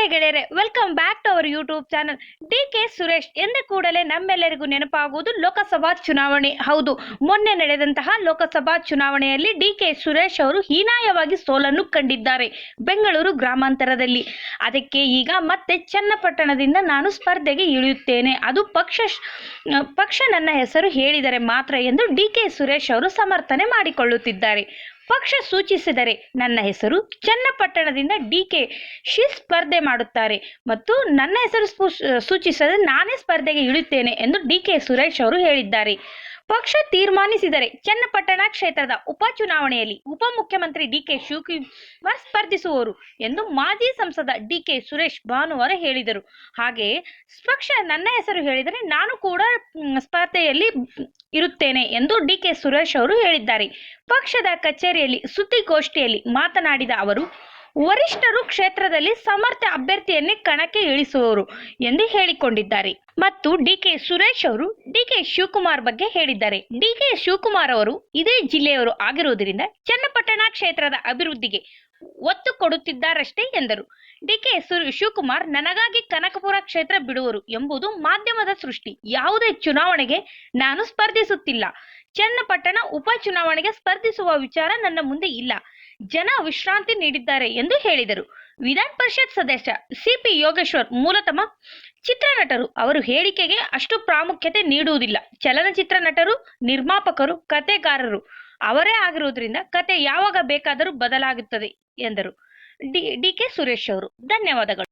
ನಮಸ್ತೆ ಗೆಳೆಯರೆ welcome back to our YouTube channel D K Suresh ಎಂದ ಕೂಡಲೇ ನಮ್ಮೆಲ್ಲರಿಗೂ ನೆನಪಾಗುವುದು ಲೋಕಸಭಾ ಚುನಾವಣೆ. ಹೌದು, ಮೊನ್ನೆ ನಡೆದಂತಹ ಲೋಕಸಭಾ ಚುನಾವಣೆಯಲ್ಲಿ ಡಿ ಕೆ ಸುರೇಶ್ ಅವರು ಹೀನಾಯವಾಗಿ ಸೋಲನ್ನು ಕಂಡಿದ್ದಾರೆ ಬೆಂಗಳೂರು ಗ್ರಾಮಾಂತರದಲ್ಲಿ. ಅದಕ್ಕೆ ಈಗ ಮತ್ತೆ ಚನ್ನಪಟ್ಟಣದಿಂದ ನಾನು ಸ್ಪರ್ಧೆಗೆ ಇಳಿಯುತ್ತೇನೆ. ಅದು ಪಕ್ಷ ಪಕ್ಷ ನನ್ನ ಹೆಸರು ಹೇಳಿದರೆ ಮಾತ್ರ ಎಂದು ಡಿ ಕೆ ಸುರೇಶ್ ಅವರು ಸಮರ್ಥನೆ ಮಾಡಿಕೊಳ್ಳುತ್ತಿದ್ದಾರೆ. ಪಕ್ಷ ಸೂಚಿಸಿದರೆ ನನ್ನ ಹೆಸರು ಚನ್ನಪಟ್ಟಣದಿಂದ ಡಿ ಕೆ ಶಿ ಸ್ಪರ್ಧೆ ಮಾಡುತ್ತಾರೆ. ಮತ್ತು ನನ್ನ ಹೆಸರು ಸೂಚಿಸಿದರೆ ಸೂಚಿಸದೆ ನಾನೇ ಸ್ಪರ್ಧೆಗೆ ಇಳಿಯುತ್ತೇನೆ ಎಂದು ಡಿ ಕೆ ಸುರೇಶ್ ಅವರು ಹೇಳಿದ್ದಾರೆ. ಪಕ್ಷ ತೀರ್ಮಾನಿಸಿದರೆ ಚನ್ನಪಟ್ಟಣ ಕ್ಷೇತ್ರದ ಉಪಚುನಾವಣೆಯಲ್ಲಿ ಉಪಮುಖ್ಯಮಂತ್ರಿ ಡಿ ಕೆ ಶಿವಕುಮಾರ್ ಸ್ಪರ್ಧಿಸುವರು ಎಂದು ಮಾಜಿ ಸಂಸದ ಡಿ ಕೆ ಸುರೇಶ್ ಭಾನುವಾರ ಹೇಳಿದರು. ಹಾಗೆ ಪಕ್ಷ ನನ್ನ ಹೆಸರು ಹೇಳಿದರೆ ನಾನು ಕೂಡ ಸ್ಪರ್ಧೆಯಲ್ಲಿ ಇರುತ್ತೇನೆ ಎಂದು ಡಿ ಕೆ ಸುರೇಶ್ ಅವರು ಹೇಳಿದ್ದಾರೆ. ಪಕ್ಷದ ಕಚೇರಿಯಲ್ಲಿ ಸುದ್ದಿಗೋಷ್ಠಿಯಲ್ಲಿ ಮಾತನಾಡಿದ ಅವರು, ವರಿಷ್ಠರು ಕ್ಷೇತ್ರದಲ್ಲಿ ಸಮರ್ಥ ಅಭ್ಯರ್ಥಿಯನ್ನೇ ಕಣಕ್ಕೆ ಇಳಿಸುವರು ಎಂದು ಹೇಳಿಕೊಂಡಿದ್ದಾರೆ. ಮತ್ತು ಡಿ ಕೆ ಸುರೇಶ್ ಅವರು ಡಿ ಕೆ ಶಿವಕುಮಾರ್ ಬಗ್ಗೆ ಹೇಳಿದ್ದಾರೆ. ಡಿ ಕೆ ಶಿವಕುಮಾರ್ ಅವರು ಇದೇ ಜಿಲ್ಲೆಯವರು ಆಗಿರುವುದರಿಂದ ಚನ್ನಪಟ್ಟಣ ಕ್ಷೇತ್ರದ ಅಭಿವೃದ್ಧಿಗೆ ಒತ್ತು ಕೊಡುತ್ತಿದ್ದಾರಷ್ಟೇ ಎಂದರು. ಡಿ ಕೆ ಶಿವಕುಮಾರ್ ನನಗಾಗಿ ಕನಕಪುರ ಕ್ಷೇತ್ರ ಬಿಡುವರು ಎಂಬುದು ಮಾಧ್ಯಮದ ಸೃಷ್ಟಿ. ಯಾವುದೇ ಚುನಾವಣೆಗೆ ನಾನು ಸ್ಪರ್ಧಿಸುತ್ತಿಲ್ಲ. ಚನ್ನಪಟ್ಟಣ ಉಪಚುನಾವಣೆಗೆ ಸ್ಪರ್ಧಿಸುವ ವಿಚಾರ ನನ್ನ ಮುಂದೆ ಇಲ್ಲ. ಜನ ವಿಶ್ರಾಂತಿ ನೀಡಿದ್ದಾರೆ ಎಂದು ಹೇಳಿದರು. ವಿಧಾನ ಪರಿಷತ್ ಸದಸ್ಯ ಸಿಪಿ ಯೋಗೇಶ್ವರ್ ಮೂಲತಃ ಚಿತ್ರನಟರು ಅವರು ಹೇಳಿಕೆಗೆ ಅಷ್ಟು ಪ್ರಾಮುಖ್ಯತೆ ನೀಡುವುದಿಲ್ಲ. ಚಲನಚಿತ್ರ ನಟರು, ನಿರ್ಮಾಪಕರು ಕತೆಗಾರರು ಅವರೇ ಆಗಿರುವುದರಿಂದ ಕತೆ ಯಾವಾಗ ಬೇಕಾದರೂ ಬದಲಾಗುತ್ತದೆ ಎಂದರು. ಡಿ ಡಿ ಕೆ ಸುರೇಶ್ ಅವರು, ಧನ್ಯವಾದಗಳು.